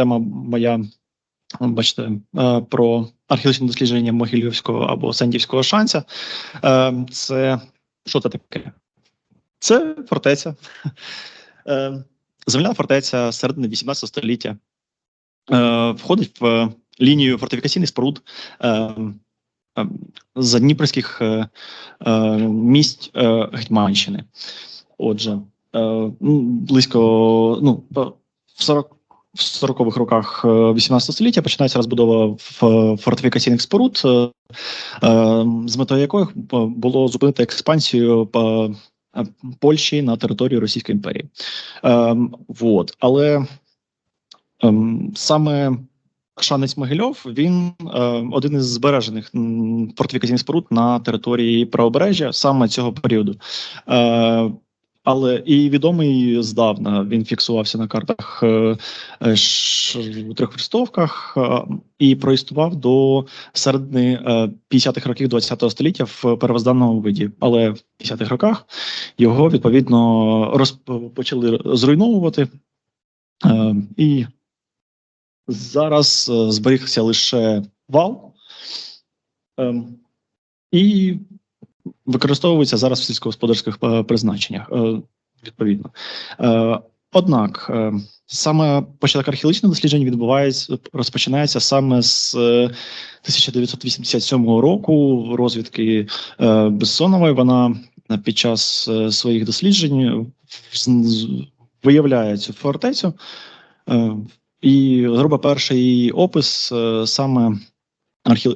тема моя, бачите, е, про археологічне дослідження Могилівського або Сендівського шанця. Е, Це що це таке? Це фортеця. Е, Земляна фортеця середини 18 століття. Входить в лінію фортифікаційних споруд задніпрських місць Гетьманщини. Отже, ну, близько ну, в 40 в 40-х роках е, 18 століття починається розбудова фортифікаційних споруд, е, е, з метою якої е, було зупинити експансію по е, Польщі на територію Російської імперії. Е, вот. Але саме Шанець Могильов він е, один із збережених фортифікаційних споруд на території правобережжя саме цього періоду. Е, але і відомий здавна він фіксувався на картах е, е, у трьох хрестовках е, і проіснував до середини е, 50-х років ХХ століття в первозданному виді. Але в 50-х роках його відповідно розп- почали зруйновувати. І зараз зберігся лише вал. Ем, і використовується зараз в сільськогосподарських е, призначеннях, е, відповідно. Е, Однак саме початок археологічних досліджень відбувається, розпочинається саме з е, 1987 року розвідки Бессонової. Вона під час своїх досліджень виявляє цю фортецю. І робить перший опис саме.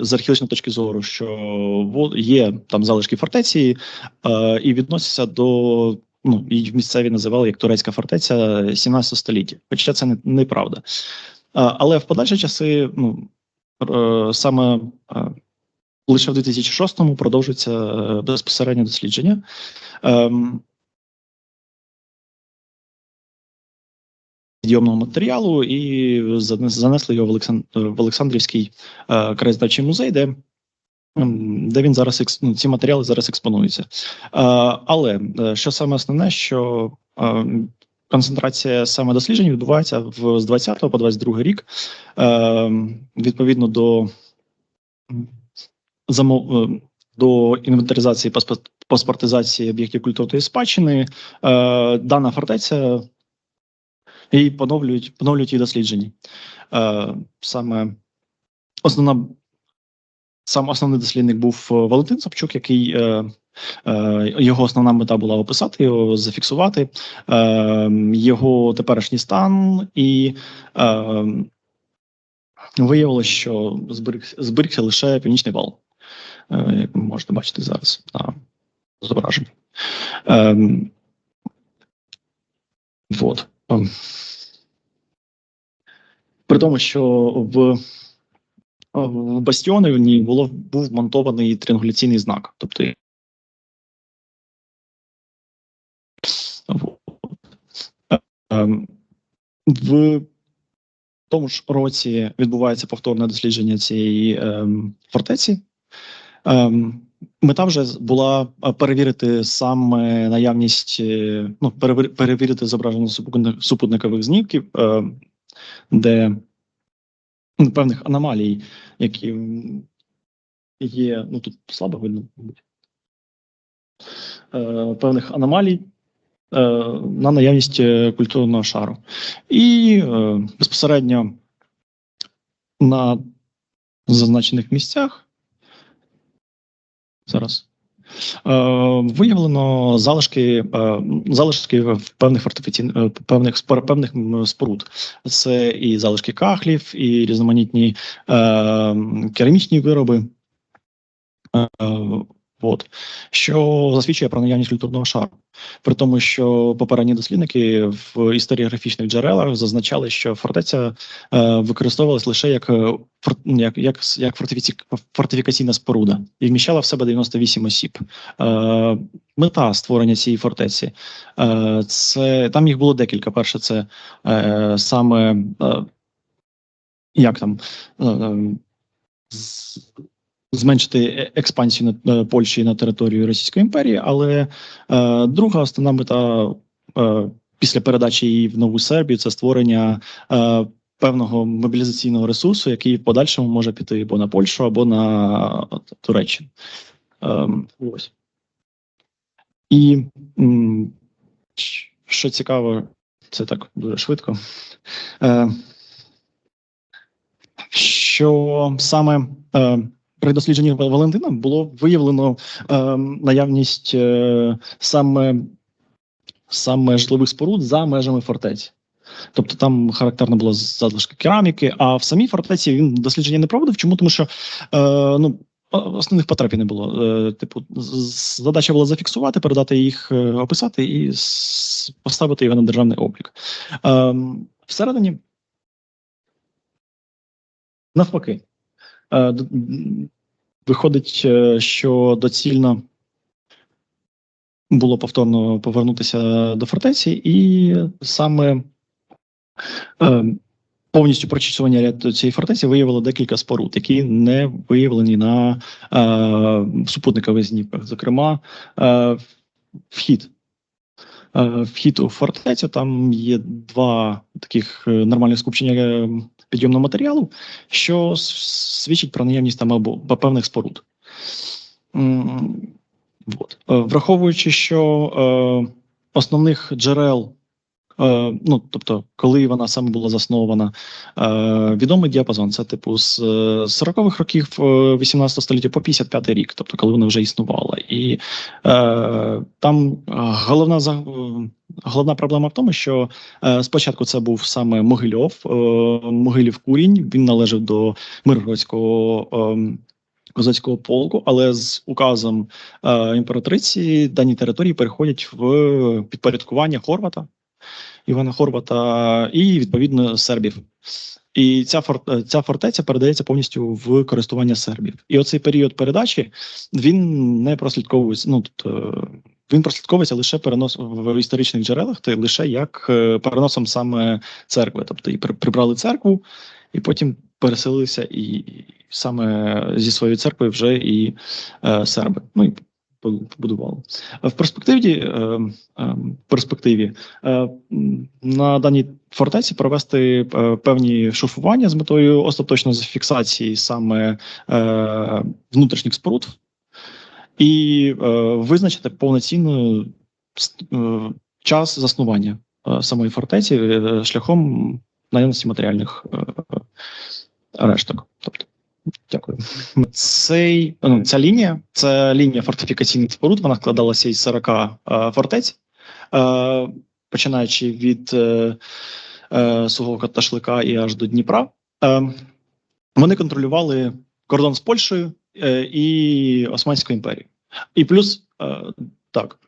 З археологічної точки зору, що є там залишки фортеці, е, і відносяться до. Ну, її місцеві називали як турецька фортеця 17 століття. Хоча це не, неправда. Е, але в подальші часи, ну е, саме е, лише в 2006-му продовжується безпосереднє дослідження. Підйомного матеріалу і занесли його в, Олексан... в Олександрівський е, краєзнавчий музей, де, де він зараз ну, ці матеріали зараз експонуються. Е, але е, що саме основне, що концентрація саме досліджень відбувається в з 20 по 22 рік, відповідно до замов. До інвентаризації паспорт- паспортизації об'єктів культурної спадщини дана фортеця і поновлюють, поновлюють її дослідження. Е, саме основна, сам основний дослідник був е, Валентин Сапчук, який е, е, його основна мета була описати його, зафіксувати е, його теперішній стан, і е, виявилося, що зберігся, зберігся лише північний вал, е, як ви можете бачити зараз на зображенні. Е, вот. Ем. При тому, що в, в бастіоні було був монтований тріангуляційний знак. Тобто Ем, в тому ж році відбувається повторне дослідження цієї ем, фортеці. Ем, Мета вже була е, перевірити саме наявність, е, ну, перевірити зображення супутникових знімків, е, де ну, певних аномалій, які є, ну тут слабо видно, мабуть, певних аномалій на наявність культурного шару. І безпосередньо на зазначених місцях зараз. Е, виявлено залишки, е, залишки певних е, певних певних споруд. Це і залишки кахлів, і різноманітні е, керамічні вироби. От, що засвідчує про наявність культурного шару. При тому, що попередні дослідники в історіографічних джерелах зазначали, що фортеця е, використовувалась лише як, е, фор- як, як, як фортифікаційна споруда і вміщала в себе 98 осіб. Е, мета створення цієї фортеці е, це там їх було декілька. Перше, це е, саме е, як там. е, е, Зменшити е- експансію на е, Польщі на територію Російської імперії, але е, друга основна мета після передачі її в нову Сербію це створення певного мобілізаційного ресурсу, який в подальшому може піти або на Польщу, або на Туреччину. Ем, ось. І що цікаво, це так дуже швидко. Е, що саме е, при дослідженні Валентина було виявлено е, наявність е, саме, саме житлових споруд за межами фортеці. Тобто там характерно було залишки кераміки, а в самій фортеці він дослідження не проводив. Чому? Тому що е, ну, основних потреб не було. Е, типу, задача була зафіксувати, передати їх, е, описати і поставити його на державний облік. Е, всередині навпаки. Е, Виходить, е, що доцільно було повторно повернутися до фортеці, і саме е, повністю прочісування ряд цієї фортеці виявило декілька споруд, які не виявлені на е, супутникових знімках. Зокрема, е, вхід. Е, Вхід у фортецю, там є два таких е, нормальних скупчення е, підйомного матеріалу, що свідчить про наявність там або певних споруд. М, Вот. Е, Враховуючи, що е, основних джерел, е, ну тобто, коли вона саме була заснована, е, відомий діапазон це типу з е, 40-х років е, 18 століття по 55 рік, тобто коли вона вже існувала. І е, там е, головна за- е, головна проблема в тому, що е, спочатку це був саме Могильов, е, Могилів Курінь. Він належав до Миргородського ем, козацького полку, але з указом е, імператриці дані території переходять в підпорядкування Хорвата, Івана Хорвата і відповідно сербів. І ця е, ця фортеця передається повністю в користування сербів. І оцей період передачі він не прослідковується. Ну тобто е, він прослідковується лише перенос в історичних джерелах, то лише як е, переносом саме церкви. Тобто і при- прибрали церкву, і потім переселилися і, саме зі своєї церкви вже і е, серби. Ну і по- побудували. В перспективі, е, е, перспективі е, на даній фортеці провести е, певні шурфування з метою остаточної зафіксації саме е, внутрішніх споруд і е, визначити повноцінно е, час заснування е, самої фортеці шляхом наявності матеріальних решток. Тобто, дякую. Цей, ну, ця лінія це лінія фортифікаційних споруд. Вона складалася із 40 е, фортець, починаючи від Суговка та і аж до Дніпра. Вони контролювали кордон з Польщею і Османською імперією. І плюс е, так.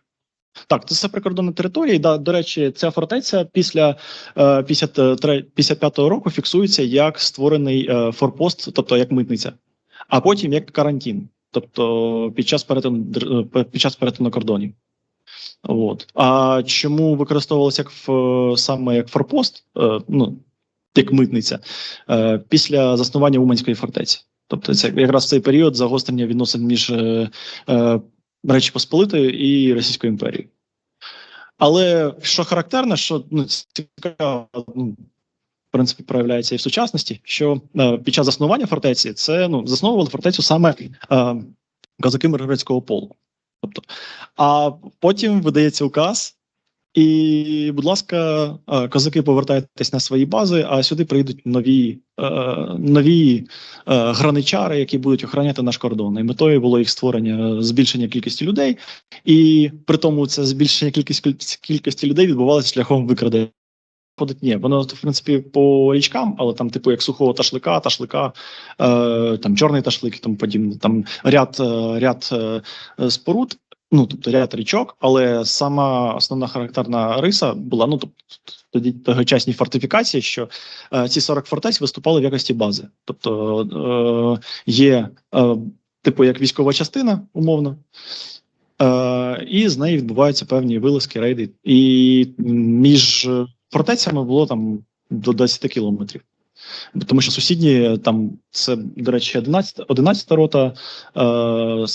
Так, це все прикордонна територія. Да, до речі, ця фортеця після е, 53 55-го року фіксується як створений е, форпост, тобто як митниця, а потім як карантин, тобто під час перетину е, під час перетину кордонів. От. А чому використовувалося як саме як форпост, е, ну як митниця, е, після заснування Уманської фортеці? Тобто, це якраз цей період загострення відносин між е, е, Речі Посполитою і Російською імперією. Але що характерно, що ну, цікаво, ну, в принципі, проявляється і в сучасності, що е, під час заснування фортеці це ну, засновували фортецю саме е, козаки Миргородського полку. Тобто, а потім видається указ, і, будь ласка, е, козаки повертайтесь на свої бази, а сюди прийдуть нові, е, нові е, граничари, які будуть охороняти наш кордон. І метою було їх створення збільшення кількості людей, і при тому це збільшення кількості кількості людей відбувалося шляхом викрадення. Ходить, ні, воно в принципі по річкам, але там, типу, як сухого ташлика, ташлика, е, там чорний ташлик і тому подібне. Там ряд, е, ряд е, споруд, ну тобто ряд річок, але сама основна характерна риса була ну тобто тогочасні фортифікації, що е, ці 40 фортець виступали в якості бази. Тобто е, є е, типу як військова частина, умовно. Е, і з неї відбуваються певні вилазки, рейди. І між фортецями було там до 10 кілометрів. Тому що сусідні там це, до речі, 11, 11 рота е,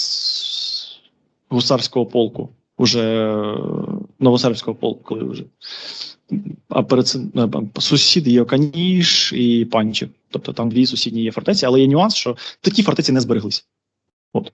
гусарського полку, уже новосербського полку, коли вже а перед цим е, сусіди є Каніш і Панчі. Тобто там дві сусідні є фортеці, але є нюанс, що такі фортеці не збереглись. От.